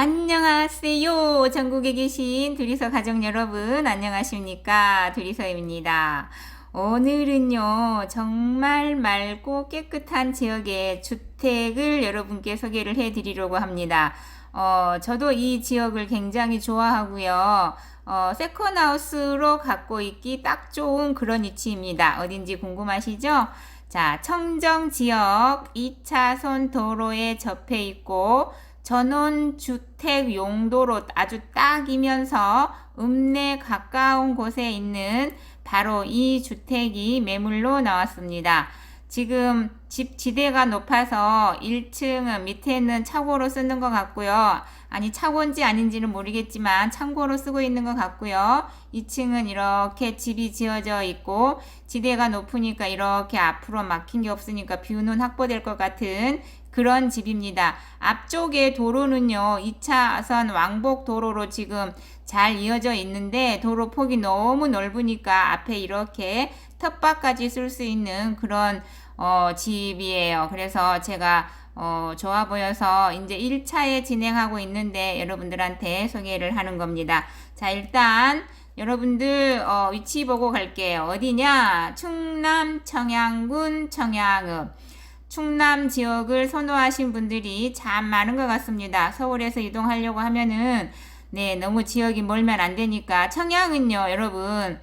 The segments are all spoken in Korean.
안녕하세요. 전국에 계신 둘이서 가족 여러분, 안녕하십니까. 둘이서입니다. 오늘은요, 정말 맑고 깨끗한 지역의 주택을 여러분께 소개를 해 드리려고 합니다. 어, 저도 이 지역을 굉장히 좋아하고요. 어, 세컨하우스로 갖고 있기 딱 좋은 그런 위치입니다. 어딘지 궁금하시죠? 자, 청정 지역 2차선 도로에 접해 있고, 전원주택 용도로 아주 딱이면서 읍내 가까운 곳에 있는 바로 이 주택이 매물로 나왔습니다. 지금 집 지대가 높아서 1층은 밑에는 차고로 쓰는 것 같고요. 아니 차고인지 아닌지는 모르겠지만 창고로 쓰고 있는 것 같고요. 2층은 이렇게 집이 지어져 있고 지대가 높으니까 이렇게 앞으로 막힌 게 없으니까 뷰는 확보될 것 같은 그런 집입니다. 앞쪽에 도로는요, 2차선 왕복 도로로 지금 잘 이어져 있는데 도로 폭이 너무 넓으니까 앞에 이렇게 텃밭까지 쓸 수 있는 그런 어, 집이에요. 그래서 제가 어, 좋아 보여서 이제 1차에 진행하고 있는데 여러분들한테 소개를 하는 겁니다. 자, 일단 여러분들 어, 위치 보고 갈게요. 어디냐? 충남 청양군 청양읍. 충남 지역을 선호하신 분들이 참 많은 것 같습니다. 서울에서 이동하려고 하면은 네 너무 지역이 멀면 안 되니까 청양은요 여러분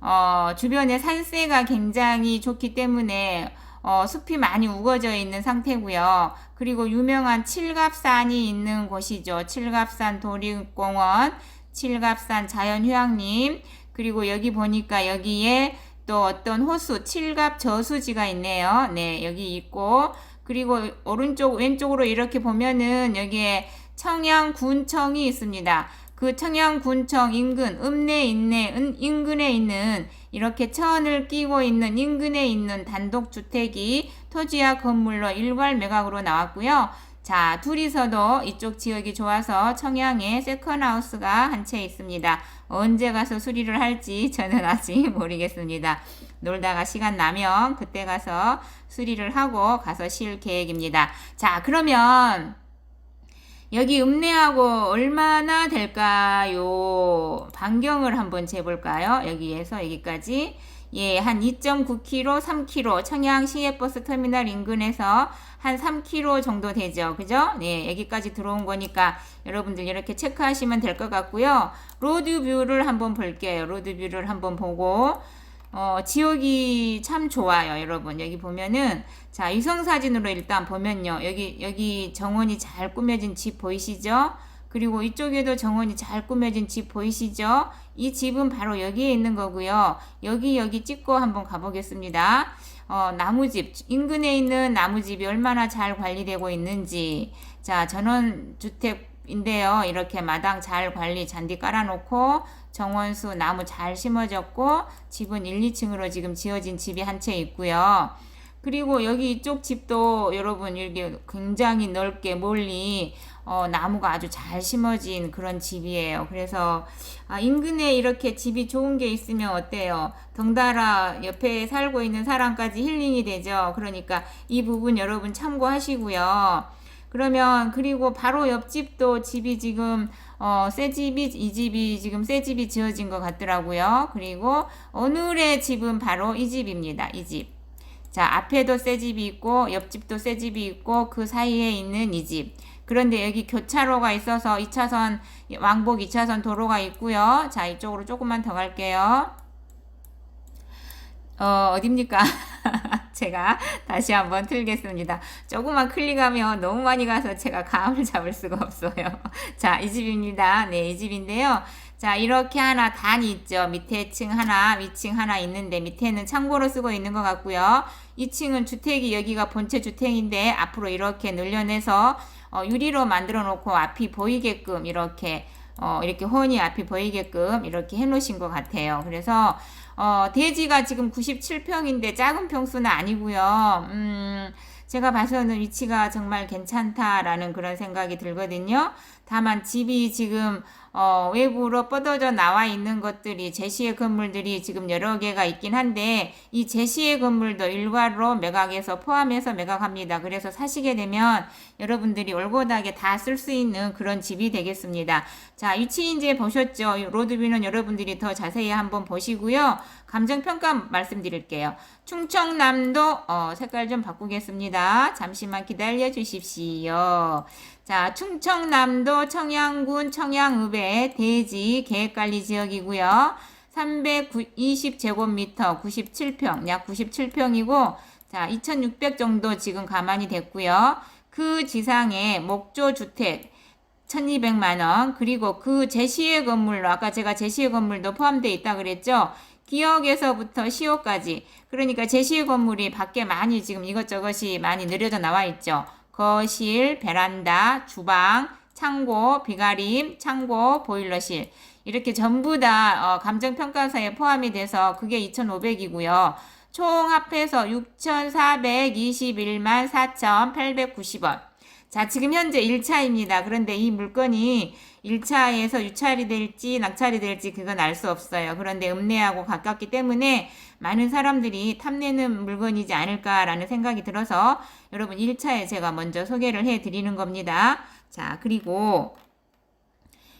어, 주변에 산세가 굉장히 좋기 때문에 어, 숲이 많이 우거져 있는 상태고요. 그리고 유명한 칠갑산이 있는 곳이죠. 칠갑산 도립공원, 칠갑산 자연휴양림, 그리고 여기 보니까 여기에 또 어떤 호수, 칠갑 저수지가 있네요. 네, 여기 있고, 그리고 오른쪽, 왼쪽으로 이렇게 보면은 여기에 청양군청이 있습니다. 그 청양군청 인근, 읍내 있네, 인근에 있는 이렇게 천을 끼고 있는 인근에 있는 단독주택이 토지와 건물로 일괄 매각으로 나왔고요. 자, 둘이서도 이쪽 지역이 좋아서 청양에 세컨하우스가 한 채 있습니다. 언제 가서 수리를 할지 저는 아직 모르겠습니다. 놀다가 시간 나면 그때 가서 수리를 하고 가서 실 계획입니다. 자, 그러면 여기 읍내하고 얼마나 될까요? 반경을 한번 재볼까요? 여기에서 여기까지. 예, 한 2.9km, 3km, 청양 시외버스 터미널 인근에서 한 3km 정도 되죠. 그죠? 네, 여기까지 들어온 거니까 여러분들 이렇게 체크하시면 될 것 같고요. 로드 뷰를 한번 볼게요. 로드 뷰를 한번 보고, 어, 지역이 참 좋아요, 여러분. 여기 보면은, 자, 위성 사진으로 일단 보면요. 여기, 여기 정원이 잘 꾸며진 집 보이시죠? 그리고 이쪽에도 정원이 잘 꾸며진 집 보이시죠? 이 집은 바로 여기에 있는 거고요. 여기, 여기 찍고 한번 가보겠습니다. 어, 나무집, 인근에 있는 나무집이 얼마나 잘 관리되고 있는지. 자, 전원주택인데요. 이렇게 마당 잘 관리 잔디 깔아놓고 정원수 나무 잘 심어졌고 집은 1, 2층으로 지금 지어진 집이 한 채 있고요. 그리고 여기 이쪽 집도 여러분 이렇게 굉장히 넓게 멀리 어, 나무가 아주 잘 심어진 그런 집이에요. 그래서 아, 인근에 이렇게 집이 좋은 게 있으면 어때요? 덩달아 옆에 살고 있는 사람까지 힐링이 되죠. 그러니까 이 부분 여러분 참고하시고요. 그러면 그리고 바로 옆집도 집이 지금 어, 새 집이 이 집이 지금 새 집이 지어진 것 같더라고요. 그리고 오늘의 집은 바로 이 집입니다. 이 집. 자, 앞에도 새 집이 있고 옆집도 새 집이 있고 그 사이에 있는 이 집. 그런데 여기 교차로가 있어서 2차선 왕복 2차선 도로가 있고요. 자, 이쪽으로 조금만 더 갈게요. 어, 어딥니까? 제가 다시 한번 틀겠습니다. 조금만 클릭하면 너무 많이 가서 제가 감을 잡을 수가 없어요. 자, 이 집입니다. 네, 이 집인데요. 자, 이렇게 하나 단이 있죠. 밑에 층 하나, 위층 하나 있는데 밑에는 창고로 쓰고 있는 것 같고요. 2층은 주택이 여기가 본체 주택인데 앞으로 이렇게 늘려내서 어, 유리로 만들어 놓고 앞이 보이게끔 이렇게 어, 이렇게 혼이 앞이 보이게끔 이렇게 해 놓으신 것 같아요. 그래서 어, 대지가 지금 97평인데 작은 평수는 아니고요. 음, 제가 봐서는 위치가 정말 괜찮다라는 그런 생각이 들거든요. 다만 집이 지금 어, 외부로 뻗어져 나와 있는 것들이 제시의 건물들이 지금 여러 개가 있긴 한데 이 제시의 건물도 일괄로 매각해서 포함해서 매각합니다. 그래서 사시게 되면 여러분들이 올곧하게 다 쓸 수 있는 그런 집이 되겠습니다. 자, 위치 이제 보셨죠? 로드뷰는 여러분들이 더 자세히 한번 보시고요. 감정평가 말씀드릴게요. 충청남도 어, 색깔 좀 바꾸겠습니다. 잠시만 기다려 주십시오. 자, 충청남도 청양군 청양읍의 대지 계획관리 지역이고요. 320제곱미터 97평, 약 97평이고 자, 2,600 정도 지금 가만히 됐고요. 그 지상에 목조 주택 1,200만 원, 그리고 그 제시의 건물로 아까 제가 제시의 건물도 포함되어 있다 그랬죠. 기역에서부터 시효까지 그러니까 제시의 건물이 밖에 많이 지금 이것저것이 많이 느려져 나와 있죠. 거실, 베란다, 주방, 창고, 비가림, 창고, 보일러실 이렇게 전부 다 어, 감정평가서에 포함이 돼서 그게 2,500이고요. 총 합해서 6,421만 4,890원. 자, 지금 현재 1차입니다. 그런데 이 물건이 1차에서 유찰이 될지 낙찰이 될지 그건 알 수 없어요. 그런데 읍내하고 가깝기 때문에 많은 사람들이 탐내는 물건이지 않을까라는 생각이 들어서 여러분 1차에 제가 먼저 소개를 해 드리는 겁니다. 자, 그리고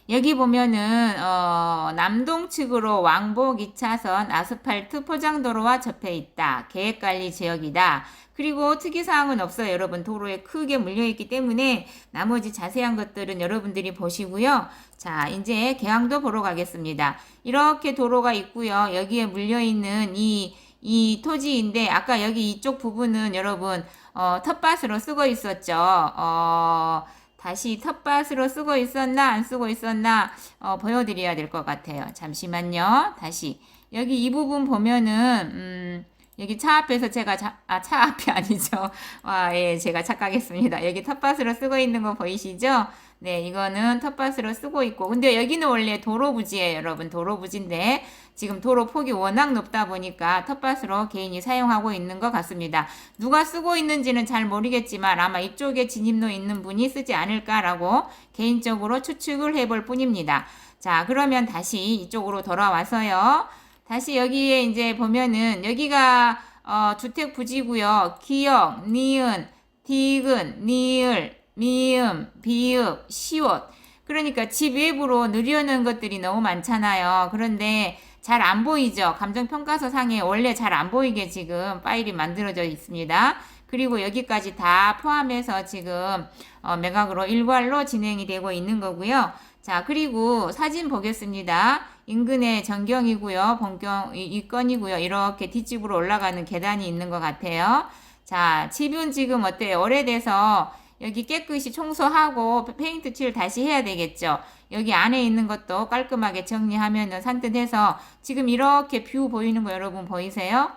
여기 보면은 어, 남동 측으로 왕복 2차선 아스팔트 포장도로와 접해 있다. 계획관리 지역이다. 그리고 특이사항은 없어요. 여러분 도로에 크게 물려있기 때문에 나머지 자세한 것들은 여러분들이 보시고요. 자 이제 개항도 보러 가겠습니다. 이렇게 도로가 있고요. 여기에 물려있는 이, 이 토지인데 아까 여기 이쪽 부분은 여러분 어, 텃밭으로 쓰고 있었죠. 어, 다시 텃밭으로 쓰고 있었나 안 쓰고 있었나 어, 보여드려야 될 것 같아요. 잠시만요. 다시 여기 이 부분 보면은 음, 여기 차 앞에서 제가 자, 아, 차 앞이 아니죠. 아, 예, 제가 착각했습니다. 여기 텃밭으로 쓰고 있는 거 보이시죠? 네, 이거는 텃밭으로 쓰고 있고. 근데 여기는 원래 도로 부지예요, 여러분. 도로 부지인데 지금 도로 폭이 워낙 높다 보니까 텃밭으로 개인이 사용하고 있는 것 같습니다. 누가 쓰고 있는지는 잘 모르겠지만 아마 이쪽에 진입로 있는 분이 쓰지 않을까라고 개인적으로 추측을 해볼 뿐입니다. 자, 그러면 다시 이쪽으로 돌아와서요. 다시 여기에 이제 보면은 여기가 어, 주택 부지고요. 기역, 니은, 디귿, 니을, 미음, 비읍, 시옷. 그러니까 집 외부로 느려는 것들이 너무 많잖아요. 그런데 잘 안 보이죠? 감정평가서 상에 원래 잘 안 보이게 지금 파일이 만들어져 있습니다. 그리고 여기까지 다 포함해서 지금 어, 매각으로 일괄로 진행이 되고 있는 거고요. 자, 그리고 사진 보겠습니다. 인근에 전경이고요. 본경 이, 이 건이고요. 이렇게 뒷집으로 올라가는 계단이 있는 것 같아요. 자, 집은 지금 어때요? 오래돼서 여기 깨끗이 청소하고 페인트 칠 다시 해야 되겠죠. 여기 안에 있는 것도 깔끔하게 정리하면은 산뜻해서 지금 이렇게 뷰 보이는 거 여러분 보이세요?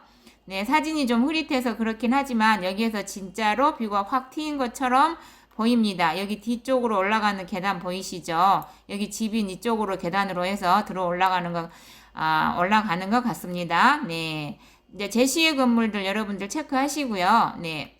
네, 사진이 좀 흐릿해서 그렇긴 하지만 여기에서 진짜로 뷰가 확 튀인 것처럼 보입니다. 여기 뒤쪽으로 올라가는 계단 보이시죠? 여기 집인 이쪽으로 계단으로 해서 들어 올라가는 거, 아, 올라가는 것 같습니다. 네. 이제 제시의 건물들 여러분들 체크하시고요. 네.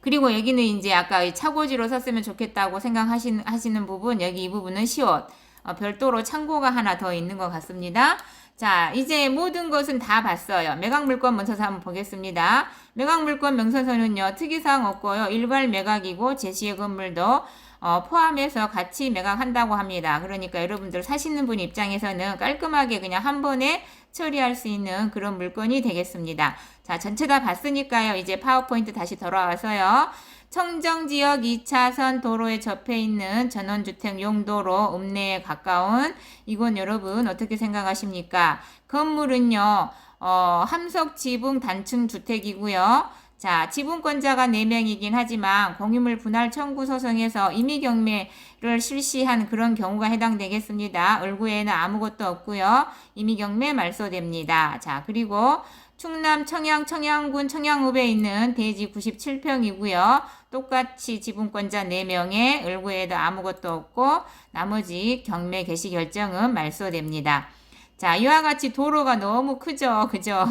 그리고 여기는 이제 아까 차고지로 썼으면 좋겠다고 생각하시는 하시는 부분 여기 이 부분은 시옷 어, 별도로 창고가 하나 더 있는 것 같습니다. 자 이제 모든 것은 다 봤어요. 매각 물건 먼저 한번 보겠습니다. 매각 물건 명세서는요 특이사항 없고요 일괄 매각이고 제시의 건물도 어, 포함해서 같이 매각한다고 합니다. 그러니까 여러분들 사시는 분 입장에서는 깔끔하게 그냥 한 번에 처리할 수 있는 그런 물건이 되겠습니다. 자, 전체 다 봤으니까요. 이제 파워포인트 다시 돌아와서요. 청정지역 2차선 도로에 접해 있는 전원주택 용도로 읍내에 가까운 이건 여러분 어떻게 생각하십니까? 건물은요, 어, 함석 지붕 단층 주택이고요. 자, 지분권자가 4명이긴 하지만 공유물 분할 청구 소송에서 임의 경매를 실시한 그런 경우가 해당되겠습니다. 얼구에는 아무것도 없고요. 임의 경매 말소됩니다. 자, 그리고 충남 청양 청양군 청양읍에 있는 대지 97평이고요. 똑같이 지분권자 4명에 을구에도 아무것도 없고 나머지 경매 개시 결정은 말소됩니다. 자, 이와 같이 도로가 너무 크죠. 그죠?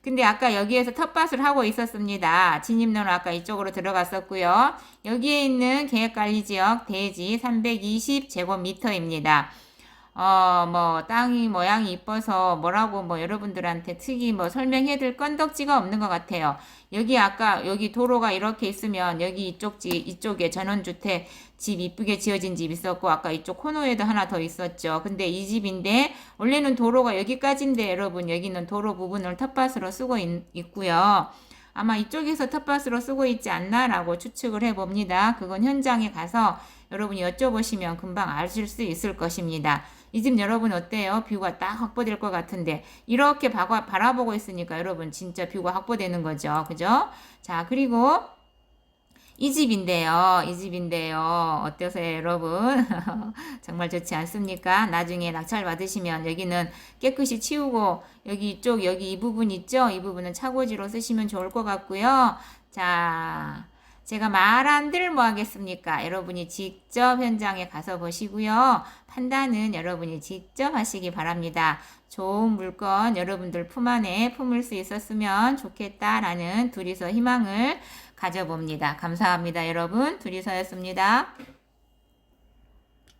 근데 아까 여기에서 텃밭을 하고 있었습니다. 진입로는 아까 이쪽으로 들어갔었고요. 여기에 있는 계획관리지역 대지 320제곱미터입니다. 어, 뭐, 땅이 모양이 이뻐서 뭐라고 뭐 여러분들한테 특이 뭐 설명해 드릴 건덕지가 없는 것 같아요. 여기 아까 여기 도로가 이렇게 있으면 여기 이쪽 지, 이쪽에 전원주택 집 이쁘게 지어진 집 있었고 아까 이쪽 코너에도 하나 더 있었죠. 근데 이 집인데 원래는 도로가 여기까지인데 여러분 여기는 도로 부분을 텃밭으로 쓰고 있, 있고요. 아마 이쪽에서 텃밭으로 쓰고 있지 않나라고 추측을 해봅니다. 그건 현장에 가서 여러분이 여쭤보시면 금방 아실 수 있을 것입니다. 이 집 여러분 어때요? 뷰가 딱 확보될 것 같은데 이렇게 바라보고 있으니까 여러분 진짜 뷰가 확보되는 거죠. 그죠? 자 그리고 이 집인데요. 이 집인데요. 어떠세요, 여러분? 정말 좋지 않습니까? 나중에 낙찰 받으시면 여기는 깨끗이 치우고 여기 이쪽 여기 이 부분 있죠? 이 부분은 차고지로 쓰시면 좋을 것 같고요. 자, 제가 말 안들 뭐 하겠습니까? 여러분이 직접 현장에 가서 보시고요. 판단은 여러분이 직접 하시기 바랍니다. 좋은 물건 여러분들 품 안에 품을 수 있었으면 좋겠다라는 둘이서 희망을 가져봅니다. 감사합니다, 여러분. 둘이서였습니다.